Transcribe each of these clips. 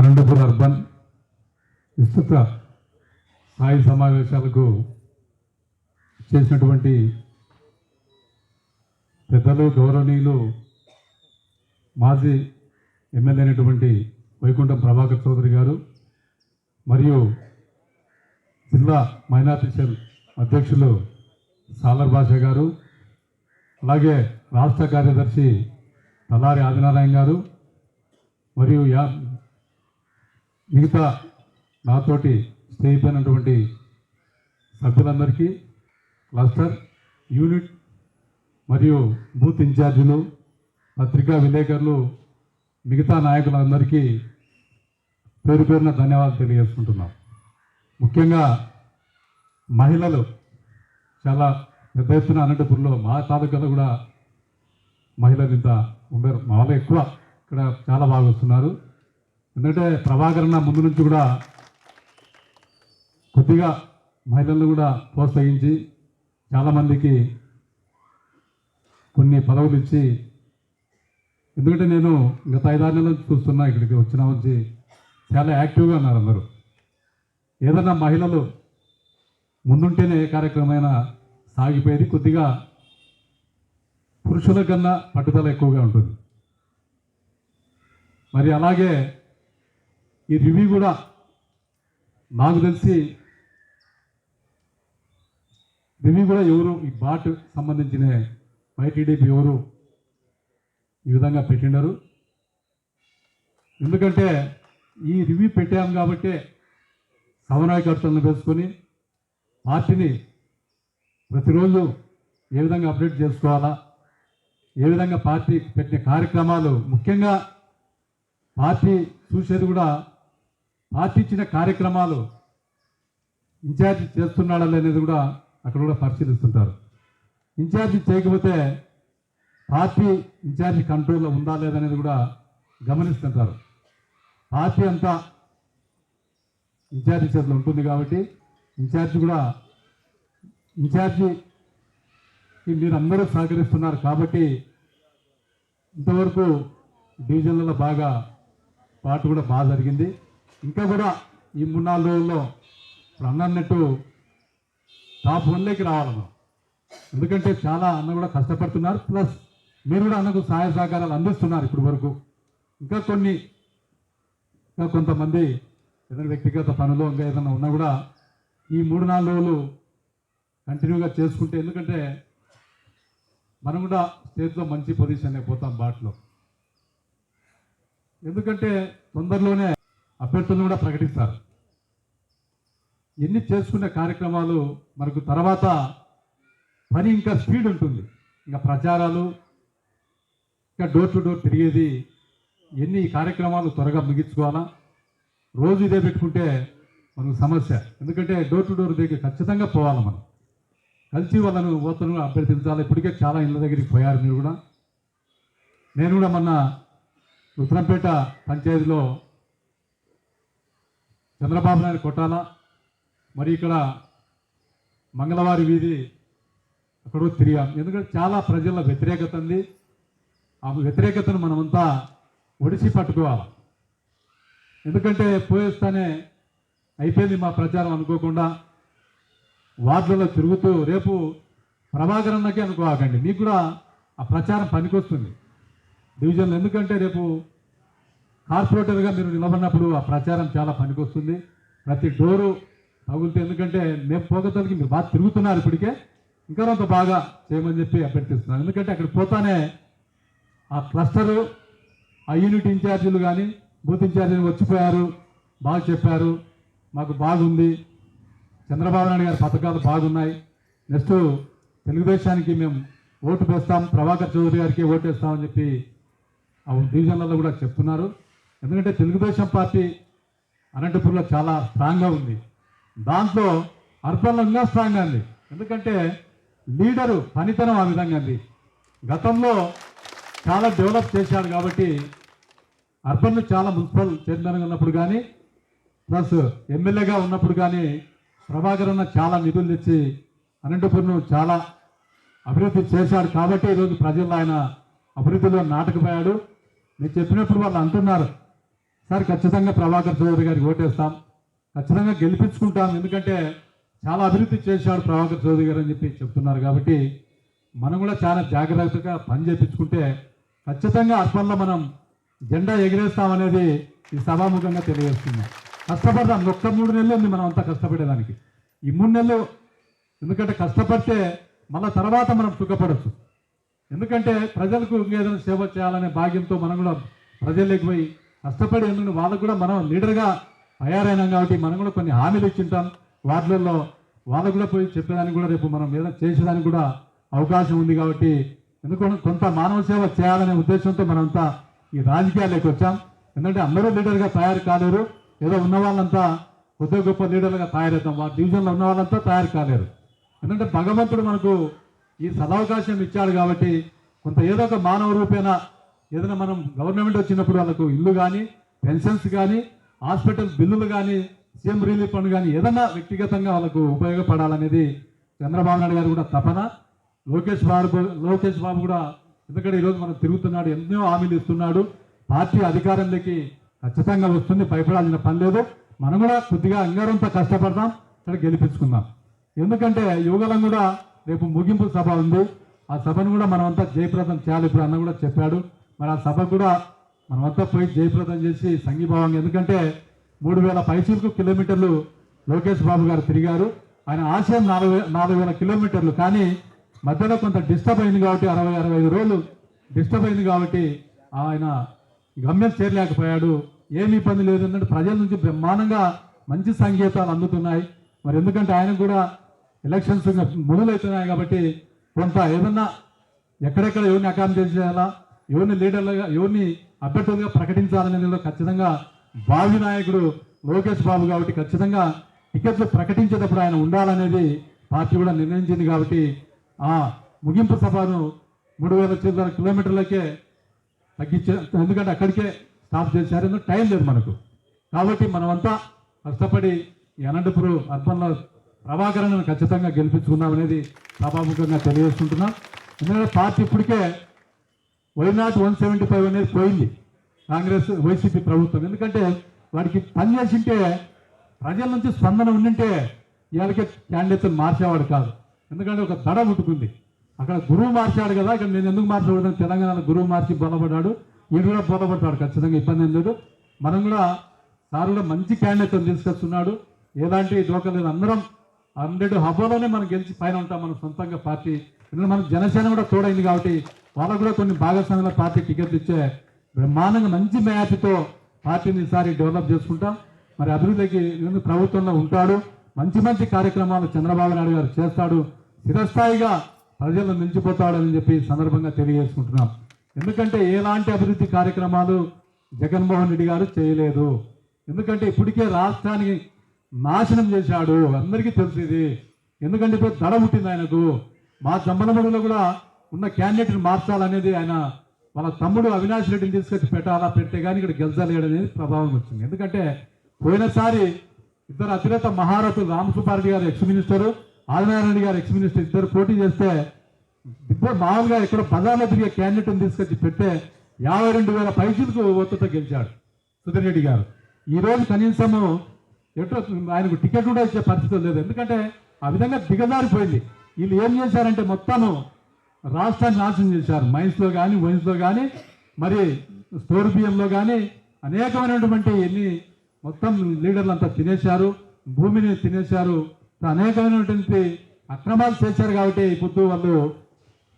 Anantapuram urban విస్తృత స్థాయి సమావేశాలకు చేసినటువంటి పెద్దలు గౌరవనీయులు మాజీ ఎమ్మెల్యే అయినటువంటి వైకుంఠం ప్రభాకర్ చౌదరి గారు మరియు జిల్లా మైనార్టీ సెల్ అధ్యక్షులు సాలర్ భాష గారు అలాగే రాష్ట్ర కార్యదర్శి తలారి ఆదినారాయణ గారు మరియు యా మిగతా నాతోటి స్టే సభ్యులందరికీ క్లస్టర్ యూనిట్ మరియు బూత్ ఇన్ఛార్జీలు పత్రికా విలేకరులు మిగతా నాయకులందరికీ పేరు పేరున ధన్యవాదాలు తెలియజేసుకుంటున్నాం. ముఖ్యంగా మహిళలు చాలా పెద్ద ఎత్తున అనంతపురంలో మా తాలూకాలో కూడా మహిళలు ఇంత ఉండరు. మా వాళ్ళు ఎక్కువ ఇక్కడ చాలా బాగా వస్తున్నారు. ఎందుకంటే ప్రభాకరణ ముందు నుంచి కూడా కొద్దిగా మహిళలను కూడా ప్రోత్సహించి చాలామందికి కొన్ని పదవులు ఇచ్చి ఎందుకంటే నేను గత ఐదారు నెలలు చూస్తున్నా ఇక్కడికి వచ్చిన వచ్చి చాలా యాక్టివ్గా ఉన్నారు అందరూ. ఏదన్నా మహిళలు ముందుంటేనే ఏ కార్యక్రమమైనా సాగిపోయేది. కొద్దిగా పురుషుల కన్నా పట్టుదల ఎక్కువగా ఉంటుంది. మరి అలాగే ఈ రివ్యూ కూడా నాకు తెలిసి రివ్యూ కూడా ఎవరు ఈ బాట్ సంబంధించిన వైటీడీపీ ఎవరు ఈ విధంగా పెట్టినారు ఎందుకంటే ఈ రివ్యూ పెట్టాం కాబట్టి సమన్వయకర్తలను వేసుకొని పార్టీని ప్రతిరోజు ఏ విధంగా అప్డేట్ చేసుకోవాలా ఏ విధంగా పార్టీ పెట్టిన కార్యక్రమాలు ముఖ్యంగా పార్టీ చూసేది కూడా పార్టీ ఇచ్చిన కార్యక్రమాలు ఇన్ఛార్జి చేస్తున్నాడా అనేది కూడా అక్కడ కూడా పరిశీలిస్తుంటారు. ఇన్ఛార్జి చేయకపోతే పార్టీ ఇన్ఛార్జి కంట్రోల్లో ఉందా లేదనేది కూడా గమనిస్తుంటారు. పార్టీ అంతా ఇన్ఛార్జి చేతిలో ఉంటుంది కాబట్టి ఇన్ఛార్జి కూడా ఇన్ఛార్జి మీరు అందరూ సహకరిస్తున్నారు కాబట్టి ఇంతవరకు డివిజన్లలో బాగా పాటు కూడా బాగా జరిగింది. ఇంకా కూడా ఈ మూడు నాలుగు రోజుల్లో ఇప్పుడు అన్నట్టు టాప్ వన్లోకి రావాలి మనం ఎందుకంటే చాలా అన్న కూడా కష్టపడుతున్నారు. ప్లస్ మీరు కూడా అన్నకు సహాయ సహకారాలు అందిస్తున్నారు ఇప్పటి వరకు. ఇంకా కొన్ని ఇంకా కొంతమంది ఏదైనా వ్యక్తిగత పనులు ఇంకా ఏదైనా ఉన్నా కూడా ఈ మూడు నాలుగు రోజులు కంటిన్యూగా చేసుకుంటే ఎందుకంటే మనం కూడా స్టేజ్లో మంచి పొజిషన్లో పోతాం బాట్లో. ఎందుకంటే తొందరలోనే అభ్యర్థులను కూడా ప్రకటిస్తారు. ఎన్ని చేసుకునే కార్యక్రమాలు మనకు తర్వాత పని ఇంకా స్పీడ్ ఉంటుంది. ఇంకా ప్రచారాలు ఇంకా డోర్ టు డోర్ తిరిగేది ఎన్ని కార్యక్రమాలు త్వరగా ముగించుకోవాలా? రోజు ఇదే పెట్టుకుంటే మనకు సమస్య. ఎందుకంటే డోర్ టు డోర్ దగ్గర ఖచ్చితంగా పోవాలి మనం. కలిసి వాళ్ళను ఓతను అభ్యర్థించాలి. ఇప్పటికే చాలా ఇళ్ళ దగ్గరికి పోయారు మీరు కూడా. నేను కూడా మొన్న ఉత్తరంపేట పంచాయతీలో చంద్రబాబు నాయుడు కొట్టాల? మరి ఇక్కడ మంగళవారి వీధి అక్కడ తిరిగాం. ఎందుకంటే చాలా ప్రజల వ్యతిరేకత ఉంది. ఆ వ్యతిరేకతను మనమంతా ఒడిసి పట్టుకోవాలి. ఎందుకంటే పోయేస్తానే అయిపోయింది మా ప్రచారం అనుకోకుండా వార్డులలో తిరుగుతూ రేపు ప్రభాకర్ అన్నకే అనుకోకండి మీకు కూడా ఆ ప్రచారం పనికొస్తుంది. డివిజన్లు ఎందుకంటే రేపు కార్పొరేటర్గా మీరు నిలబడినప్పుడు ఆ ప్రచారం చాలా పనికొస్తుంది. ప్రతి డోరు తగులుతే ఎందుకంటే మేము పోగతలకి మీరు బాగా తిరుగుతున్నారు ఇప్పటికే. ఇంకా కొంత బాగా చేయమని చెప్పి అభ్యర్థిస్తున్నాను. ఎందుకంటే అక్కడ పోతానే ఆ క్లస్టరు ఆ యూనిట్ ఇన్ఛార్జీలు కానీ బూత్ ఇన్ఛార్జీలు వచ్చిపోయారు బాగా చెప్పారు. మాకు బాగుంది. చంద్రబాబు నాయుడు గారి పథకాలు బాగున్నాయి. నెక్స్ట్ తెలుగుదేశానికి మేము ఓటు వేస్తాం. ప్రభాకర్ చౌదరి గారికి ఓటు వేస్తామని చెప్పి ఆ డివిజన్లలో కూడా చెప్తున్నారు. ఎందుకంటే తెలుగుదేశం పార్టీ అనంతపురంలో చాలా స్ట్రాంగ్గా ఉంది. దాంట్లో అర్బన్లో ఇంకా స్ట్రాంగ్గా ఉంది. ఎందుకంటే లీడరు పనితనం ఆ విధంగా ఉంది. గతంలో చాలా డెవలప్ చేశాడు కాబట్టి అర్బన్ చాలా మున్సిపల్ చైర్మన్గా ఉన్నప్పుడు కానీ ప్లస్ ఎమ్మెల్యేగా ఉన్నప్పుడు కానీ ప్రభాకర్ అన్న చాలా నిధులు తెచ్చి అనంతపురం చాలా అభివృద్ధి చేశాడు కాబట్టి ఈరోజు ప్రజల్లో ఆయన అభివృద్ధిలో నాటకపోయాడు. నేను చెప్పినప్పుడు వాళ్ళు అంటున్నారు సార్ ఖచ్చితంగా ప్రభాకర్ చౌదరి గారికి ఓటేస్తాం. ఖచ్చితంగా గెలిపించుకుంటాం. ఎందుకంటే చాలా అభివృద్ధి చేశాడు ప్రభాకర్ చౌదరి గారు అని చెప్పి చెప్తున్నారు కాబట్టి మనం కూడా చాలా జాగ్రత్తగా పని చేపించుకుంటే ఖచ్చితంగా అర్పణలో మనం జెండా ఎగిరేస్తామనేది ఈ సభాముఖంగా తెలియజేస్తున్నాం. కష్టపడదాం. ఒక్క మూడు నెలలు ఉంది మనం అంతా కష్టపడేదానికి. ఈ మూడు నెలలు ఎందుకంటే కష్టపడితే మళ్ళీ తర్వాత మనం సుఖపడచ్చు. ఎందుకంటే ప్రజలకు ఏదైనా సేవ చేయాలనే భాగ్యంతో మనం కూడా ప్రజల్లోకి పోయి కష్టపడి ఎందుకంటే వాళ్ళకు కూడా మనం లీడర్గా తయారైనాం కాబట్టి మనం కూడా కొన్ని హామీలు ఇచ్చింటాం. వార్డులలో వాళ్ళకు కూడా పోయి చెప్పేదానికి కూడా రేపు మనం ఏదైనా చేసేదానికి కూడా అవకాశం ఉంది కాబట్టి ఎందుకంటే కొంత మానవ సేవ చేయాలనే ఉద్దేశంతో మనంతా ఈ రాజకీయాల్లోకి వచ్చాం. ఎందుకంటే అందరూ లీడర్గా తయారు కాలేరు. ఏదో ఉన్న వాళ్ళంతా కొద్ది గొప్ప లీడర్లుగా తయారవుతాం. వాళ్ళ డివిజన్లో ఉన్న వాళ్ళంతా తయారు కాలేరు. ఎందుకంటే భగవంతుడు మనకు ఈ సదవకాశం ఇచ్చాడు కాబట్టి కొంత ఏదో ఒక మానవ రూపేణ ఏదైనా మనం గవర్నమెంట్ వచ్చినప్పుడు వాళ్ళకు ఇల్లు కానీ పెన్షన్స్ కానీ హాస్పిటల్ బిల్లులు కానీ సీఎం రిలీఫ్ ఫండ్ కానీ ఏదన్నా వ్యక్తిగతంగా వాళ్ళకు ఉపయోగపడాలనేది చంద్రబాబు నాయుడు గారు కూడా తపన. లోకేష్ బాబు లోకేష్ బాబు కూడా ఎందుకంటే ఈరోజు మనం తిరుగుతున్నాడు ఎన్నో హామీలు ఇస్తున్నాడు. పార్టీ అధికారంలోకి ఖచ్చితంగా వస్తుంది భయపడాల్సిన పని లేదు. మనం కూడా కొద్దిగా అంగారంతో కష్టపడదాం ఇక్కడ గెలిపించుకుందాం. ఎందుకంటే యువగలం కూడా రేపు ముగింపు సభ ఉంది. ఆ సభను కూడా మనమంతా జయప్రదం చేయాలి ఇప్పుడు అన్న కూడా చెప్పాడు. మరి ఆ సభ కూడా మనమంతా పోయి జయప్రదం చేసి సంఘీభావంగా. ఎందుకంటే మూడు వేల పైసలకు కిలోమీటర్లు లోకేష్ బాబు గారు తిరిగారు. ఆయన ఆశయం నాలుగు నాలుగు వేల కిలోమీటర్లు. కానీ మధ్యలో కొంత డిస్టర్బ్ అయింది కాబట్టి అరవై అరవై ఐదు రోజులు డిస్టర్బ్ అయింది కాబట్టి ఆయన గమ్యం చేరలేకపోయాడు. ఏమి ఇబ్బంది లేదు ఎందుకంటే ప్రజల నుంచి బ్రహ్మాండంగా మంచి సంకేతాలు అందుతున్నాయి. మరి ఎందుకంటే ఆయన కూడా ఎలక్షన్స్ ఇంకా మొదలవుతున్నాయి కాబట్టి కొంత ఏదన్నా ఎక్కడెక్కడ ఎవరిని అకామిడేట్ చేయాలా? ఎవరిని లీడర్లుగా ఎవరిని అభ్యర్థులుగా ప్రకటించాలనేది కూడా ఖచ్చితంగా భావి నాయకుడు లోకేష్ బాబు కాబట్టి ఖచ్చితంగా టికెట్లు ప్రకటించేటప్పుడు ఆయన ఉండాలనేది పార్టీ కూడా నిర్ణయించింది కాబట్టి ఆ ముగింపు సభను మూడు వేల చిల్లర కిలోమీటర్లకే తగ్గించే ఎందుకంటే అక్కడికే స్టాప్ చేశారు. ఎందుకంటే టైం లేదు మనకు. కాబట్టి మనమంతా కష్టపడి అనంతపురం అర్బన్లో ప్రభాకరణను ఖచ్చితంగా గెలిపించుకుందాం అనేది సభాముఖంగా తెలియజేసుకుంటున్నాం. ఎందుకంటే పార్టీ ఇప్పటికే why not one seventy five అనేది పోయింది కాంగ్రెస్ వైసీపీ ప్రభుత్వం. ఎందుకంటే వాడికి పని చేసింటే ప్రజల నుంచి స్పందన ఉండింటే ఇవాళకే క్యాండిడేట్ మార్చేవాడు కాదు. ఎందుకంటే ఒక దడ ముట్టుకుంది అక్కడ గురువు మార్చాడు కదా ఇక్కడ నేను ఎందుకు మార్చకూడదని తెలంగాణలో గురువు మార్చి బలపడ్డాడు. వీడు కూడా బోధపడ్డాడు ఖచ్చితంగా ఇబ్బంది ఏం లేదు. మనం కూడా సార్ కూడా మంచి క్యాండిడేట్ తీసుకొస్తున్నాడు. ఎలాంటి డోకా లేదు అందరం హండ్రెడ్ హబ్బాలోనే మనం గెలిచి పైన ఉంటాం మనం సొంతంగా పార్టీ. ఎందుకంటే మనకు జనసేన కూడా తోడైంది కాబట్టి వాళ్ళకు కూడా కొన్ని భాగస్వామ్యాల పార్టీ టికెట్లు ఇచ్చే బ్రహ్మాండంగా మంచి మ్యాచ్తో పార్టీని ఈసారి డెవలప్ చేసుకుంటాం. మరి అభివృద్ధికి ఎందుకు ప్రభుత్వంలో ఉంటాడు. మంచి మంచి కార్యక్రమాలు చంద్రబాబు నాయుడు గారు చేస్తాడు. స్థిరస్థాయిగా ప్రజలను మించిపోతాడని చెప్పి సందర్భంగా తెలియజేసుకుంటున్నాం. ఎందుకంటే ఎలాంటి అభివృద్ధి కార్యక్రమాలు జగన్మోహన్ రెడ్డి గారు చేయలేదు. ఎందుకంటే ఇప్పటికే రాష్ట్రానికి నాశనం చేశాడు. అందరికీ తెలిసింది ఎందుకంటే ఇప్పుడు దడ పుట్టింది ఆయనకు. మా జమ్మలమడుగులో కూడా ఉన్న క్యాండిడేట్ని మార్చాలనేది ఆయన వాళ్ళ తమ్ముడు అవినాష్ రెడ్డిని తీసుకొచ్చి పెట్టాలా పెడితే కానీ ఇక్కడ గెలిచలేడు అనేది ప్రభావం వచ్చింది. ఎందుకంటే పోయినసారి ఇద్దరు అతిరేత మహారథులు రామసుబ్బారెడ్డి గారు ఎక్స్ మినిస్టరు ఆదినారాయణ గారు ఎక్స్ మినిస్టర్ ఇద్దరు పోటీ చేస్తే ఇప్పుడు మామూలుగా ఇక్కడ ప్రధాన తిరిగే క్యాండిడేట్ని తీసుకొచ్చి పెట్టే యాభై రెండు వేల పైసలకు ఒత్తుతో గెలిచాడు సుధీర్ రెడ్డి గారు. ఈ రోజు కనీసము ఎటో ఆయనకు టికెట్ కూడా ఇచ్చే పరిస్థితి లేదు. ఎందుకంటే ఆ విధంగా దిగజారిపోయింది. వీళ్ళు ఏం చేశారంటే మొత్తము రాష్ట్రాన్ని నాశనం చేశారు. మైన్స్లో కానీ వైన్స్లో కానీ మరి స్టోర్ బియ్యంలో కానీ అనేకమైనటువంటి ఎన్ని మొత్తం లీడర్లు అంతా తినేశారు. భూమిని తినేశారు. అనేకమైనటువంటి అక్రమాలు చేశారు కాబట్టి ఇప్పుడు వాళ్ళు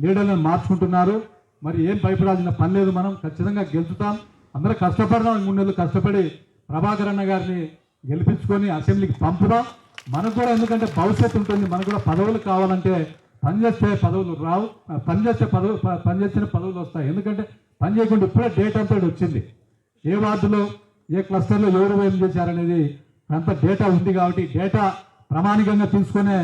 లీడర్లను మార్చుకుంటున్నారు. మరి ఏం భయపడాల్సిన పని లేదు మనం. ఖచ్చితంగా గెలుచుతాం. అందరూ కష్టపడదాం. మూడు నెలలు కష్టపడి ప్రభాకర్ అన్న గారిని గెలిపించుకొని అసెంబ్లీకి పంపుదాం. మనకు కూడా ఎందుకంటే భవిష్యత్తు ఉంటుంది. మనకు కూడా పదవులు కావాలంటే పని చేస్తే పదవులు రావు పనిచేసే పదవు పదవులు పదవులు వస్తాయి. ఎందుకంటే పని చేయకుండా ఇప్పుడే డేట్ అంతా వచ్చింది. ఏ వార్డులో ఏ క్లస్టర్లో ఎవరు ఏం చేశారనేది అంత డేటా ఉంది కాబట్టి డేటా ప్రామాణికంగా తీసుకునే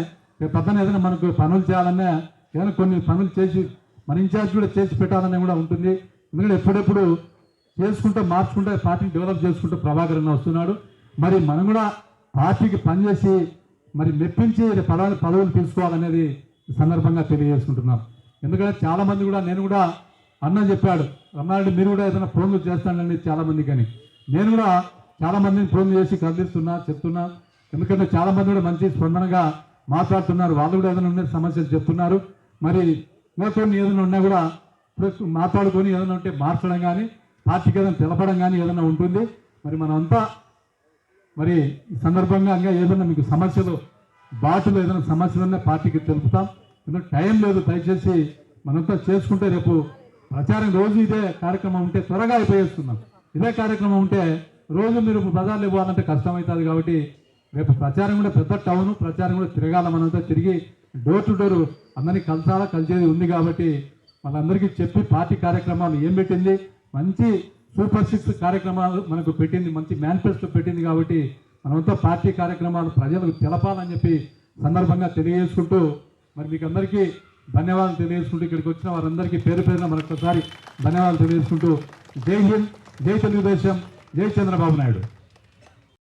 పెద్దన ఏదైనా మనకు పనులు చేయాలన్నా ఏదైనా కొన్ని పనులు చేసి మన ఇన్ఛార్జ్ కూడా చేసి పెట్టాలనే కూడా ఉంటుంది. ఎందుకంటే ఎప్పుడెప్పుడు చేసుకుంటూ మార్చుకుంటూ పార్టీని డెవలప్ చేసుకుంటూ ప్రభాకర్ అన్న వస్తున్నాడు. మరి మనం కూడా పార్టీకి పనిచేసి మరి మెప్పించి పదవులు పదవులు తీసుకోవాలనేది సందర్భంగా తెలియజేసుకుంటున్నాను ఎందుకంటే చాలామంది కూడా నేను కూడా అన్న చెప్పాడు రమణారెడ్డి మీరు కూడా ఏదైనా ఫోన్లు చేస్తానండి చాలా మంది కానీ. నేను కూడా చాలామందిని ఫోన్ చేసి కదిలిస్తున్నా చెప్తున్నా. ఎందుకంటే చాలామంది కూడా మంచి స్పందనగా మాట్లాడుతున్నారు. వాళ్ళు కూడా ఏదైనా ఉండే సమస్యలు చెప్తున్నారు. మరి ఇంకా కొన్ని ఏదైనా ఉన్నా కూడా మాట్లాడుకొని ఏదైనా ఉంటే మార్చడం కానీ పార్టీకి ఏదైనా తెలపడం కానీ ఏదైనా ఉంటుంది. మరి మనమంతా మరి ఈ సందర్భంగా ఇంకా ఏదైనా మీకు సమస్యలు బాటలో ఏదైనా సమస్యలు ఉన్నా పార్టీకి తెలుపుతాం. ఎందుకంటే టైం లేదు దయచేసి మనంతా చేసుకుంటే రేపు ప్రచారం రోజు ఇదే కార్యక్రమం ఉంటే త్వరగా అయిపోయేస్తున్నాం. ఇదే కార్యక్రమం ఉంటే రోజు మీరు బజార్లు ఇవ్వాలంటే కష్టమవుతుంది కాబట్టి రేపు ప్రచారం కూడా పెద్ద టౌన్ ప్రచారం కూడా తిరగాల మనంతా తిరిగి డోర్ టు డోర్ అందరినీ కలిసాలా కలిసేది ఉంది కాబట్టి వాళ్ళందరికీ చెప్పి పార్టీ కార్యక్రమాలు ఏం పెట్టింది? మంచి సూపర్ సిక్స్ కార్యక్రమాలు మనకు పెట్టింది మంచి మేనిఫెస్టో పెట్టింది కాబట్టి మనమంతా పార్టీ కార్యక్రమాలు ప్రజలకు తెలపాలని చెప్పి సందర్భంగా తెలియజేసుకుంటూ మరి మీకు అందరికీ ధన్యవాదాలు తెలియజేసుకుంటూ ఇక్కడికి వచ్చిన వారందరికీ పేరు పేరున మరొకసారి ధన్యవాదాలు తెలియజేసుకుంటూ జై హింద్ జై తెలుగుదేశం జై చంద్రబాబు నాయుడు.